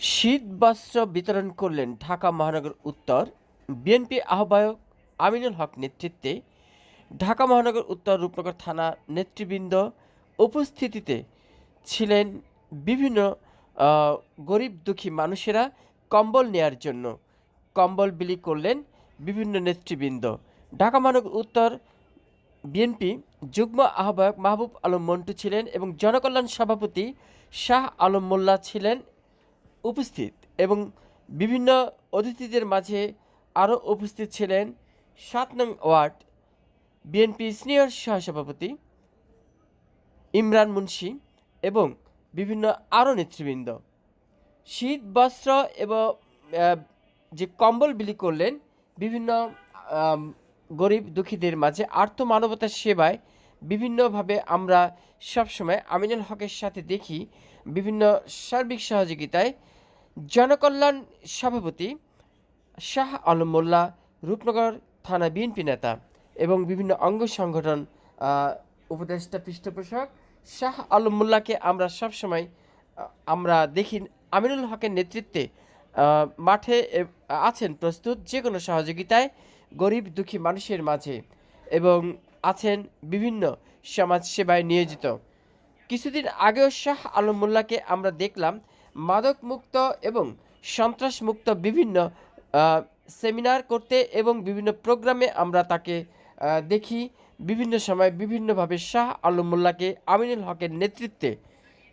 শীত বস্ত্র বিতরণ করলেন ঢাকা মহানগর উত্তর বিএনপি আহ্বায়ক আমিনুল হক নেতৃত্বে। ঢাকা মহানগর উত্তর রূপনগর থানা নেতৃবৃন্দ উপস্থিতিতে ছিলেন বিভিন্ন গরিব দুঃখী মানুষেরা কম্বল নেয়ার জন্য। কম্বল বিলি করলেন বিভিন্ন নেতৃবৃন্দ। ঢাকা মহানগর উত্তর বিএনপি যুগ্ম আহ্বায়ক মাহবুব আলম মন্টু ছিলেন এবং জনকল্যাণ সভাপতি শাহ আলম মোল্লা ছিলেন উপস্থিত এবং বিভিন্ন অতিথিদের মাঝে আরও উপস্থিত ছিলেন সাত নং ওয়ার্ড বিএনপি সিনিয়র সহসভাপতি ইমরান মুন্সি এবং বিভিন্ন আরও নেতৃবৃন্দ। শীত, বস্ত্র এবং যে কম্বল বিলি করলেন বিভিন্ন গরিব দুঃখীদের মাঝে আর্থ মানবতার সেবায় বিভিন্নভাবে আমরা সবসময় আমিনুল হকের সাথে দেখি বিভিন্ন সার্বিক সহযোগিতায়। জনকল্যাণ সভাপতি শাহ আলম মোল্লা, রূপনগর থানা বিএনপি নেতা এবং বিভিন্ন অঙ্গ সংগঠন উপদেষ্টা পৃষ্ঠপোষক শাহ আলম মোল্লাকে আমরা সবসময় আমরা দেখি আমিনুল হকের নেতৃত্বে মাঠে আছেন প্রস্তুত যে কোনো সহযোগিতায় গরিব দুঃখী মানুষের মাঝে এবং আছেন বিভিন্ন সমাজ সেবায় নিয়োজিত। কিছুদিন আগেও শাহ আলম মোল্লাকে আমরা দেখলাম মাদক মুক্ত এবং সন্ত্রাস মুক্ত বিভিন্ন সেমিনার করতে এবং বিভিন্ন প্রোগ্রামে আমরা তাকে দেখি। বিভিন্ন সময় বিভিন্নভাবে শাহ আলম মোল্লাকে আমিনুল হকের নেতৃত্বে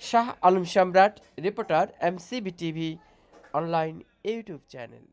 Shah Alam Samrat, reporter MCB TV, online, YouTube channel.